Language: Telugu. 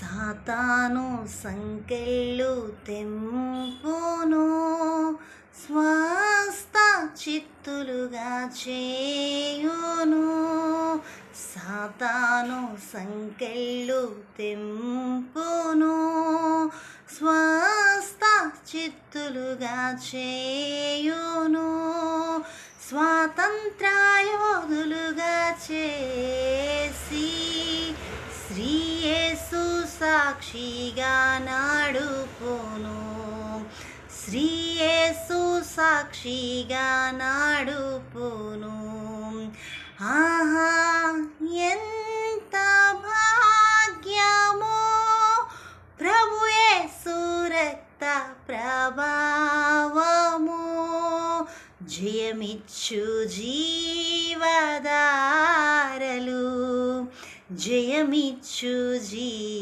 సాతాను సంకెళ్ళు తెంపును స్వస్థ చిత్తులుగా చేయును. సాతాను సంకెళ్ళు తెంపును స్వస్థ చిత్తులుగా చేయును. స్వాతంత్రాయోధులుగా చేసి శ్రీయే సాక్షిగా నాడుపును శ్రీయేసు సాక్షిగా నాడుపును ఆహా ఎంత భాగ్యమో. ప్రభుయే సురక్త ప్రభావము. జయమిచ్చు జీవదారలు. జయమిచ్చు జీ